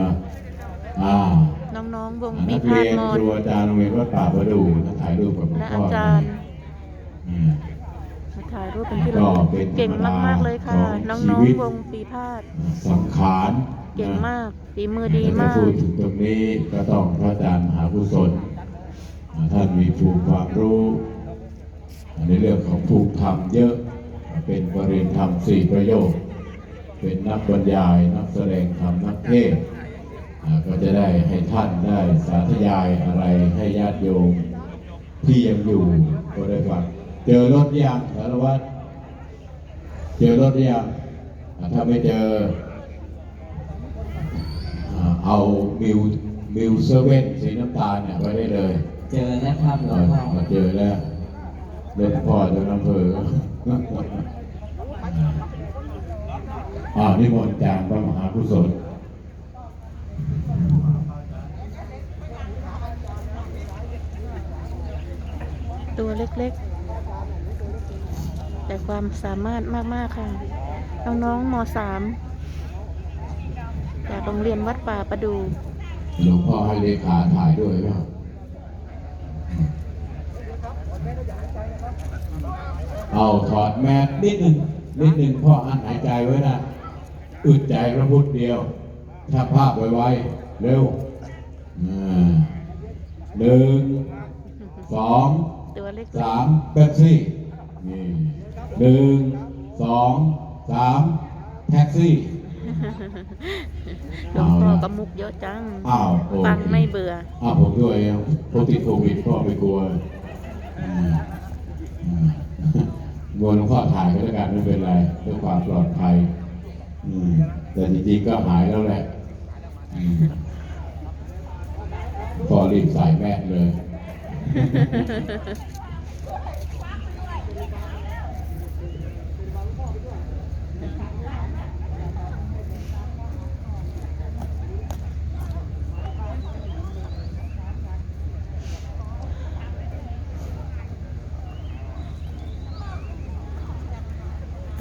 นะอ่าน้องๆวงนัปีกพาเรีดยนมอคนรูอาจารย์โรงเรียนวัดป่าประดูนะถ่ายรูปกับหลวงและพ่อาอจารย์อืม มาถ่ายรูปเป็นที่ระก็ลึกเป็นเก่งธรรมดามากๆเลยค่ะของน้ชีองวิต ๆวงปีพาดสังขารเก่งนะมากฝีมือดีถ้มากพูดถึงตรงนี้ก็ต้องพระอาจารย์มหากุศลท่านมีภูมิความรู้ในเรื่องของภูมิธรรมเยอะเป็นบริญญาธรรมสี่ประโยค เป็นนักบรรยาย นักแสดงธรรมนักเทศน์อ่า ก็จะได้ให้ท่านได้สาธยายอะไรให้ญาติโยมที่ยังอยู่ก็ได้ฟังเจอรถยังสารวัตรเจอรถยังถ้าไม่เจออเอามิวมิวเซเว่นสีน้ำตาลเนี่ยไว้ได้เลย เจอแล้วครับหลวงพ่อเจอแล้วเล่นพ่อเจ้าอำเภออ่านิมนต์จารย์พระมหากุศล ตัวเล็กๆ แต่ความสามารถมากๆค่ะ น้องๆม .3 จากโรงเรียนวัดป่าประดูหลวงพ่อให้เลขาถ่ายด้วยว่าเอาถอดแมสนิดหนึ่งนิดหนึ่งพ่ออันหายใจไว้นะอึดใจพระพุทธเดียว ถ้าภาพไวๆเร็วหนึ่งสอง ตัวเล็กสามเป๊ปซี่นี่หนึ่งสองสามแท็กซี่หลวงพ่อก็มุกเยอะจังอ้าวโอ้ฟังไม่เบื่ออ้าวผมด้วยพวกติดโควิดพ่อไม่กลัวอืมอืมกลัวหลวงพ่อถ่ายก็แล้วกันไม่เป็นไรเพื่อความปลอดภัยอืมแต่จริงๆก็หายแล้วแหละอืมพ่อรีบใส่แมสเลย ต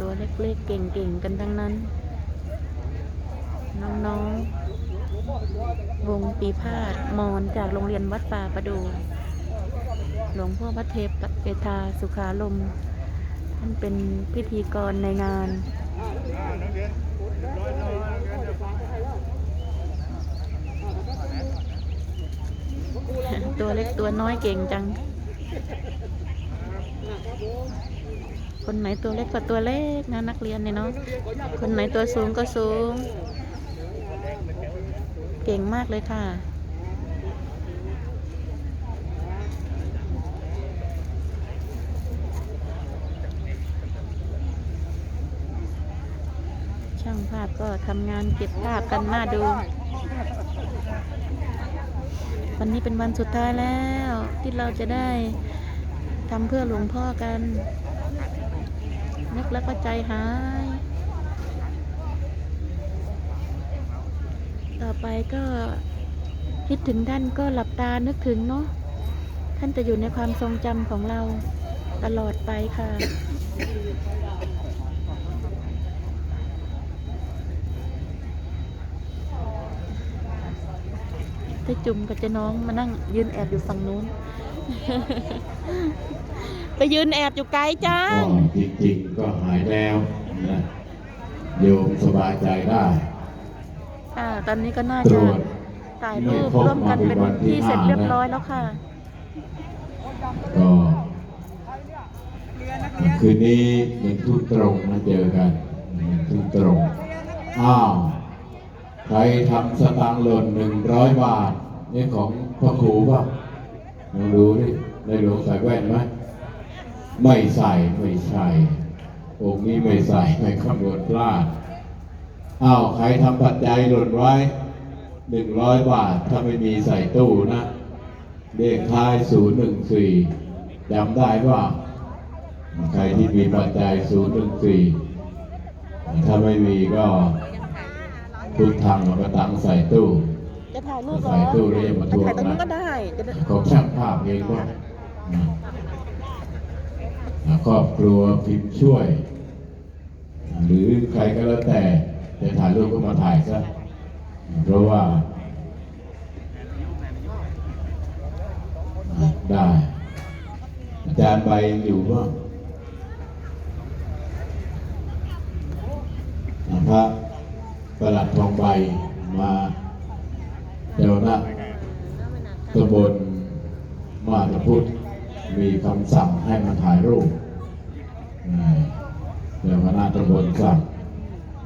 ัวเล็กๆเก่งๆ กันทั้งนั้น น้องๆ วงปีพาดมอนจากโรงเรียนวัดป่าประดู หลวงพ่อพระเทพเอทาสุขาลม ท่านเป็นพิธีกรในงานตัวเล็กตัวน้อยเก่งจัง คนไหนตัวเล็กก็ตัวเล็กนะนักเรียนเนี่ยเนาะ คนไหนตัวสูงก็สูง เก่งมากเลยค่ะ ช่างภาพก็ทำงานเก็บภาพกันหน้าดู วันนี้เป็นวันสุดท้ายแล้ว ที่เราจะได้ทำเพื่อหลวงพ่อกันนึกแล้วก็ใจหาย ต่อไปก็คิดถึงท่านก็หลับตานึกถึงเนาะท่านจะอยู่ในความทรงจำของเราตลอดไปค่ะ ถ้าจุ่มกับเจะน้องมานั่งยืนแอบอยู่ฝั่งนู้น ไปยืนแอบอยู่ไกลจังก็จริงๆก็หายแล้วนะโยมสบายใจได้อ่าตอนนี้ก็น่าตรจะวจถ่ายรูปร่วมกันเป็นที่เสร็จเรียบร้อยแล้วค่ะ ก็คืนนี้หนึ่งทุ่มตรงมาเจอกันหนึ่งทุ่มตรงอ้าว ใครทำสตางค์หล่นหนึ่งร้อยบาท นี่ของพ่อครูป่ะลองดูดิในหลวงใส่แว่นไหมไม่ใส่ไม่ใส่องค์นี้ไม่ใส่ไม่คำนวณพลาดอ้าวใครทำปัจจัยหล่นไว้หนึ่งร้อยบาท ถ้าไม่มีใส่ตู้นะเลขท้ายศูนย์หนึ่งสี่จำได้ว่า ใครที่มีปัจจัยศูนย์หนึ่งสี่ถ้าไม่มีก็ พุทธังเอากระตังใส่ตู้จะถ่ายรูปเหรอใส่ตู้แล้วอย่ามาทวงถ่ายตรงนู้นนะก็ได้จะได้ของช่างภาพเองก็ครอบครัวพิมพ์ช่วย หรือใครก็แล้วแต่จะถ่ายรูปก็มาถ่ายซะเพราะว่าอะได้ อาจารย์ใบยังอยู่ก็พระประ หลัดทองใบมาเจ้าหน้าตำบลมาตรพุทธมีคำสั่งให้มาถ่ายรูปเจ้าคณะตำบลสั่ง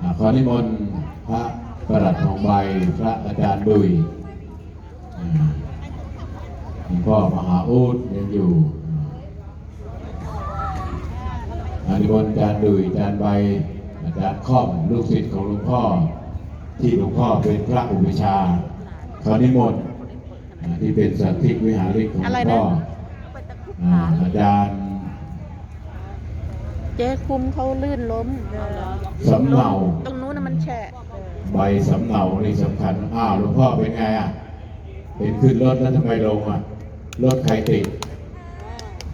อ่าขอนิมนต์พระประหลัดทองใบพระอาจารย์ดุยหลวงพ่อมหาอูดยังอยู่อานิมนต์อาจารย์ดุยอาจารย์ใบอาจารย์ข้อมลูกศิษย์ของหลวงพ่อ ที่หลวงพ่อเป็นพระอุปชฌาย์ขอนิมนต์อ่าที่เป็นสันติวิหาริกของหลวงพ่ออ่าอาจารย์เจ๊คุมเขาลื่นล้มสำเนาตรงนู้นน่ะมันแฉะใบสำเนานี่สำคัญอ้าวหลวงพ่อเป็นไงอะเป็นขึ้นรถแล้วทำไมลงอะรถใครติด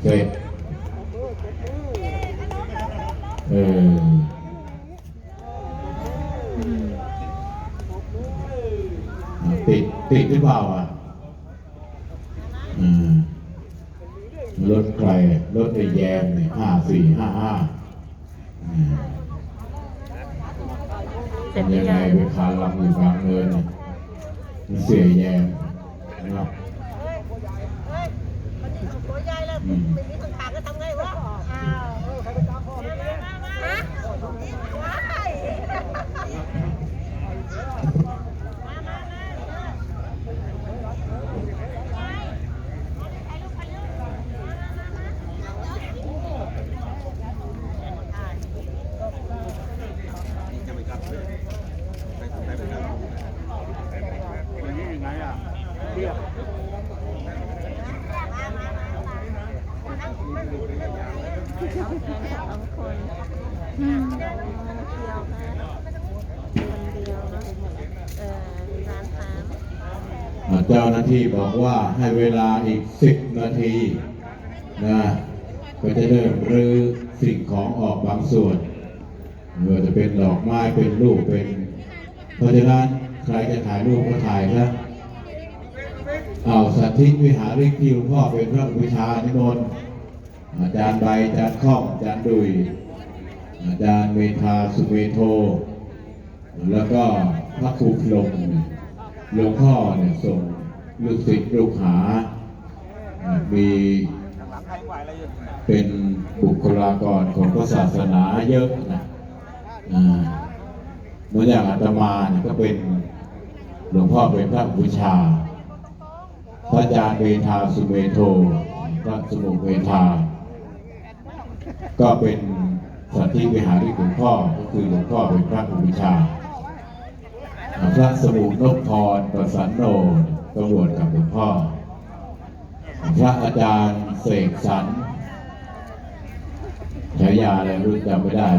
เสร็จเอออืม ติดติดหรือเปล่าอะอืมรถใครรถไอ้แยมเนี่ยห้าสี่ห้าห้าเสร็จหรืยัองไงยังไปคาลำอยู่กลางเนินเนี่ยมันเสียแยมนะครับอื มสองคนอืมเดียวนะคนเดียวเนาะเออร้านสามเจ้าหน้าที่บอกว่าให้เวลาอีกสิบนาทีนะก็จะเริ่มรื้อสิ่งของออกบางส่วนไม่ว่าจะเป็นดอกไม้เป็นรูปเป็น เพราะฉะนั้นใครจะถ่ายรูปก็ถ่ายนะเอาสัตธิวิหาริกที่หลวงพ่อเป็นพระอุปชฌาย์นิมนต์ อาจารย์ใบอาจารย์ข้องอาจารย์ดุยอาจารย์เมธาสุเมโท แล้วก็พระครูพลงหลวงพ่อเนี่ยส่งลูกศิษย์ลูกหา มีเป็นบุคลากรของพระศาสนาเยอะนะอ่าเหมือนอย่างอาตมาเนี่ยก็เป็นหลวงพ่อเป็นพระบูชา พระอาจารย์เมธาสุเมโทพระสมุเมธา ก็เป็นสัตธิวิหาริกหลวงพ่อก็คือหลวงพ่อเป็นพระอุปชฌาย์พระสมุนกพรประสันโนก็บวชกับหลวงพ่อ พระอาจารย์เสกสรรฉายาอะไรรู้จำไม่ได้